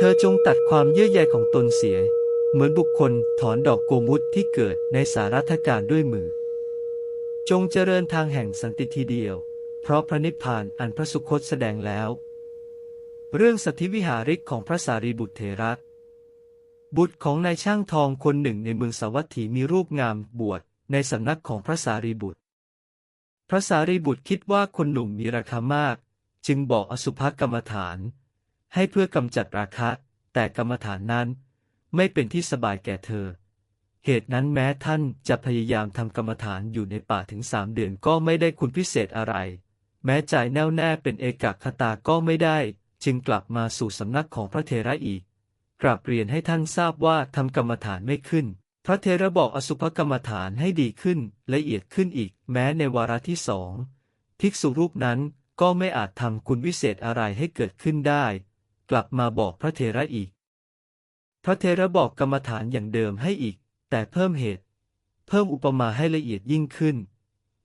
เธอจงตัดความเยื่อใยของตนเสีย เหมือนบุคคลถอนดอกโกมุตที่เกิดในสารัฐการด้วยมือ จงเจริญทางแห่งสันติทีเดียว เพราะพระนิพพานอันพระสุคตแสดงแล้ว เรื่องสัทธิวิหาริกของพระสารีบุตรเถระบุตรของนายช่างทองคนหนึ่งในเมืองสาวัตถีมีรูปงามบวชในสำนักของพระสารีบุตร พระสารีบุตรคิดว่าคนหนุ่มมีราคามาก จึงบอกอสุภกรรมฐาน ให้เพื่อกำจัดราคะ แต่กรรมฐานนั้น ไม่เป็นที่สบายแก่เธอ เหตุนั้นแม้ท่านจะพยายามทำกรรมฐานอยู่ในป่าถึงสามเดือนก็ไม่ได้คุณพิเศษอะไร แม้ใจแน่วแน่เป็นเอกคตาก็ไม่ได้ จึงกลับมาสู่สำนักของพระเทระอีก กราบเรียนให้ท่านทราบว่าทำกรรมฐานไม่ขึ้น พระเทระบอกอสุภกรรมฐานให้ดีขึ้นละเอียดขึ้นอีก แม้ในวาระที่สองภิกษุรูปนั้นก็ไม่อาจทำคุณวิเศษอะไรให้เกิดขึ้นได้ กลับมาบอกพระเทระอีก พระเทระบอกกรรมฐานอย่างเดิมให้อีก แต่เพิ่มเหตุ เพิ่มอุปมาให้ละเอียดยิ่งขึ้น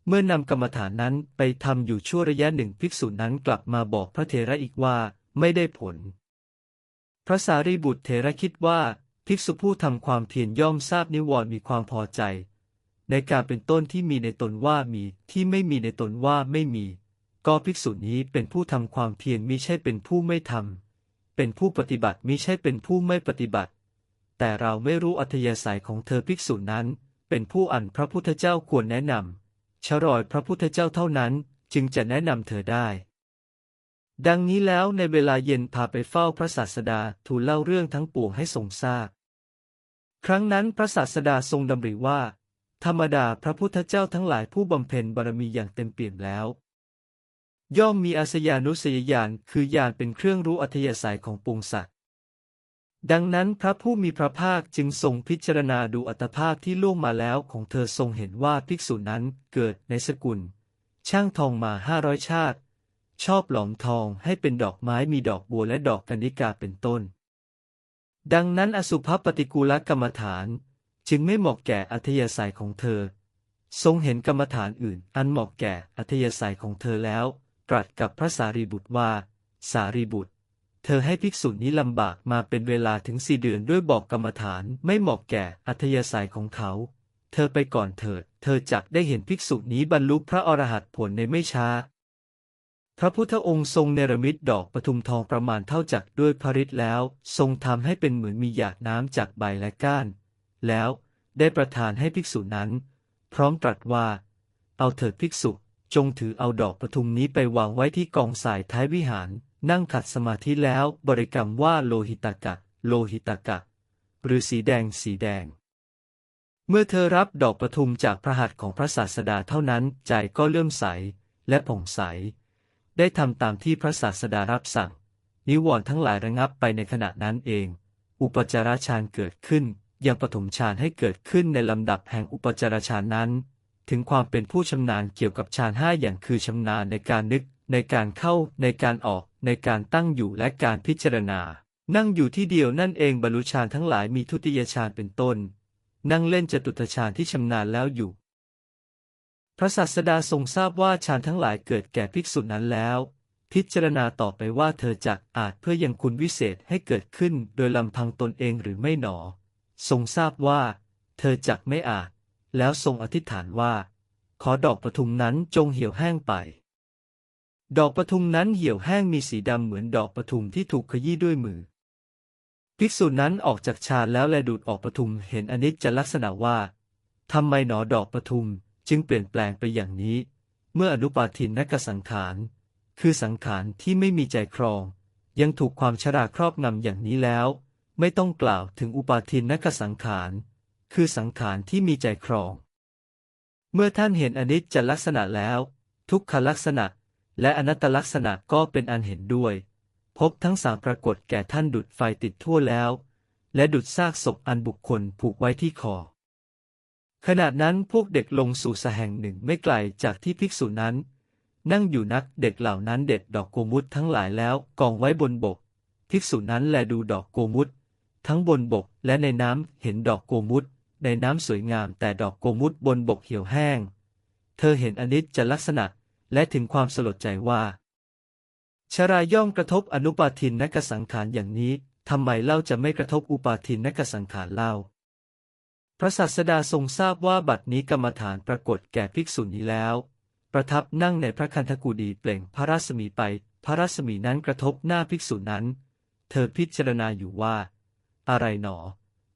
เมื่อนำกรรมฐานนั้นไปทำอยู่ชั่วระยะหนึ่งภิกษุนั้นกลับมาบอกพระเทระอีกว่าไม่ได้ผล พระสารีบุตรเถระคิดว่าภิกษุผู้ทำความเพียรย่อมทราบนิวรณ์มีความพอใจ ในการเป็นต้นที่มีในตนว่ามีที่ไม่มีในตนว่าไม่มี ก็ภิกษุนี้เป็นผู้ทำความเพียรมิใช่เป็นผู้ไม่ทำ เป็นผู้ปฏิบัติมิใช่เป็นผู้ไม่ปฏิบัติ แต่เราไม่รู้อัธยาศัยของเธอภิกษุนั้น เป็นผู้อันพระพุทธเจ้าควรแนะนำชรอยพระพุทธเจ้าเท่านั้นจึงจะแนะนำเธอได้ ดังนี้แล้วในเวลาเย็นพาไปเฝ้าพระศาสดาทูลเล่าเรื่องทั้งปวงให้ทรงทราบ ครั้งนั้นพระศาสดาทรงดำริว่า ธรรมดาพระพุทธเจ้าทั้งหลายผู้บำเพ็ญบารมีอย่างเต็มเปี่ยมแล้ว ย่อมมีอาสยานุสยญาณคือญาณเป็นเครื่องรู้อัธยาศัยของปวงสัตว์ดังนั้นพระผู้มีพระภาคจึงทรงพิจารณาดูอัตภาพที่ล่วงมาแล้วของเธอทรงเห็นว่าภิกษุนั้นเกิดในสกุล ช่างทองมาห้าร้อยชาติ ชอบหลอมทองให้เป็นดอกไม้มีดอกบัวและดอกกัญญิกาเป็นต้น ดังนั้นอสุภปฏิกูลกรรมฐานจึงไม่เหมาะแก่อัธยาศัยของเธอ ทรงเห็นกรรมฐานอื่นอันเหมาะแก่อัธยาศัยของเธอแล้ว ตรัสกับพระสารีบุตรว่า สารีบุตร เธอให้ภิกษุนี้ลำบากมาเป็นเวลาถึงสี่เดือนด้วยบอกกรรมฐานไม่เหมาะแก่อัธยาศัยของเขา เธอไปก่อนเถิด เธอจักได้เห็นภิกษุนี้บรรลุพระอรหัตผลในไม่ช้า พระพุทธองค์ทรงเนรมิตดอกปทุมทองประมาณเท่าจักด้วยพระฤทธิ์แล้ว ทรงทำให้เป็นเหมือนมีหยาดน้ำจากใบและก้าน แล้วได้ประทานให้ภิกษุนั้น พร้อมตรัสว่า เอาเถิดภิกษุ จงถือเอาดอกประทุมนี้ไปวางไว้ที่กองสายท้ายวิหาร นั่งขัดสมาธิแล้วบริกรรมว่าโลหิตกะ โลหิตกะ หรือสีแดงสีแดง เมื่อเธอรับดอกประทุมจากพระหัตถ์ของพระศาสดาเท่านั้นใจก็เลื่อมใสและผ่องใส ได้ทำตามที่พระศาสดารับสั่ง นิวรณ์ทั้งหลายระงับไปในขณะนั้นเอง อุปจารฌานเกิดขึ้นยังปฐมฌานให้เกิดขึ้นในลำดับแห่งอุปจารฌานนั้น ถึงความเป็นผู้ชำนาญเกี่ยวกับฌานห้าอย่างคือชำนาญในการนึก ในการเข้า ในการออก ในการตั้งอยู่และการพิจารณา นั่งอยู่ที่เดียวนั่นเองบรรลุฌานทั้งหลายมีทุติยฌานเป็นต้น นั่งเล่นจตุตฌานที่ชำนาญแล้วอยู่ พระศาสดาทรงทราบว่าฌานทั้งหลายเกิดแก่ภิกษุนั้นแล้วพิจารณาต่อไปว่าเธอจักอาจเพื่อยังคุณวิเศษให้เกิดขึ้นโดยลำพังตนเองหรือไม่หนอ ทรงทราบว่า เธอจักไม่อาจ แล้วทรงอธิษฐานว่า ขอดอกปทุมนั้นจงเหี่ยวแห้งไป ดอกปทุมนั้นเหี่ยวแห้งมีสีดำเหมือนดอกปทุมที่ถูกขยี้ด้วยมือ ภิกษุนั้นออกจากฌานแล้วแลดูดออกปทุมเห็นอนิจจลักษณะว่าทำไมหนอดอกปทุมจึงเปลี่ยนแปลงไปอย่างนี้ เมื่ออนุปาทินนกสังขาร คือสังขารที่ไม่มีใจครอง ยังถูกความชราครอบงำอย่างนี้แล้ว ไม่ต้องกล่าวถึงอุปาทินนกสังขาร คือสังขารที่มีใจครอง เมื่อท่านเห็นอนิจจลักษณะแล้ว ทุกขลักษณะ และอนัตตลักษณะก็เป็นอันเห็นด้วยพบทั้งสามปรากฏแก่ท่านดุดไฟติดทั่วแล้ว และดุดซากศพอันบุคคลผูกไว้ที่คอ ขณะนั้นพวกเด็กลงสู่สแห่งหนึ่งไม่ไกลจากที่ภิกษุนั้น นั่งอยู่นักเด็กเหล่านั้นเด็ดดอกโกมุตทั้งหลายแล้วกองไว้บนบก ภิกษุนั้นแลดูดอกโกมุตทั้งบนบกและในน้ำเห็นดอกโกมุต ในน้ำสวยงาม แต่ดอกโกมุตบนบกเหี่ยวแห้ง เธอเห็นอนิจจลักษณะและถึงความสลดใจว่า ชราย่อมกระทบอนุปาทินนกสังขารอย่างนี้ทำไมเล่าจะไม่กระทบอุปาทินนกสังขารเล่า พระศาสดาทรงทราบว่าบัดนี้กรรมฐานปรากฏแก่ภิกษุนี้แล้ว ประทับนั่งในพระคันธกุฎีเปล่งพระรัศมีไป พระรัศมีนั้นกระทบหน้าภิกษุนั้น เธอพิจารณาอยู่ว่า อะไรหนอ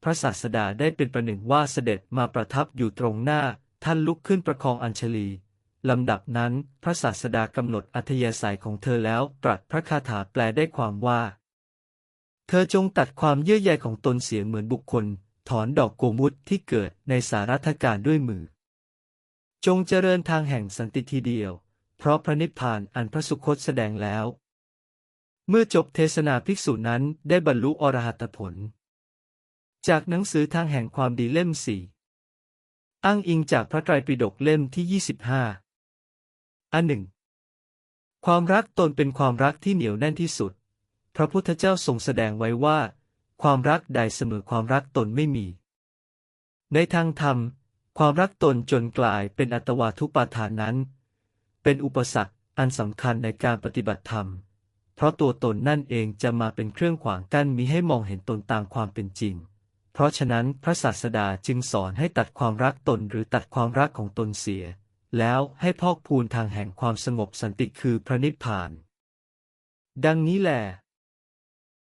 พระศาสดาได้เป็นประหนึ่งว่าเสด็จมาประทับอยู่ตรงหน้า ท่านลุกขึ้นประคองอัญชลีลำดับนั้นพระศาสดากำหนดอัธยาศัยของเธอแล้วตรัสพระคาถาแปลได้ความว่า เธอจงตัดความเยื่อใยของตนเสียเหมือนบุคคล ถอนดอกโกมุตที่เกิดในสารัฐการด้วยมือ จงเจริญทางแห่งสันติทีเดียว เพราะพระนิพพานอันพระสุคตแสดงแล้ว เมื่อจบเทศนาภิกษุนั้นได้บรรลุอรหัตผล จากหนังสือทางแห่งความดีเล่มสี่อ้างอิงจากพระไตรปิฎกเล่มที่ 25 อันหนึ่ง ความรักตนเป็นความรักที่เหนียวแน่นที่สุด พระพุทธเจ้าทรงแสดงไว้ว่า ความรักใดเสมอความรักตนไม่มี ในทางธรรม ความรักตนจนกลายเป็นอัตวาทุปาทานนั้น เป็นอุปสรรคอันสำคัญในการปฏิบัติธรรม เพราะตัวตนนั่นเองจะมาเป็นเครื่องขวางกั้นมิให้มองเห็นตนตามความเป็นจริง เพราะฉะนั้นพระศาสดาจึงสอนให้ตัดความรักตนหรือตัดความรักของตนเสีย แล้วให้พอกพูนทางแห่งความสงบสันติคือพระนิพพาน ดังนี้แหละ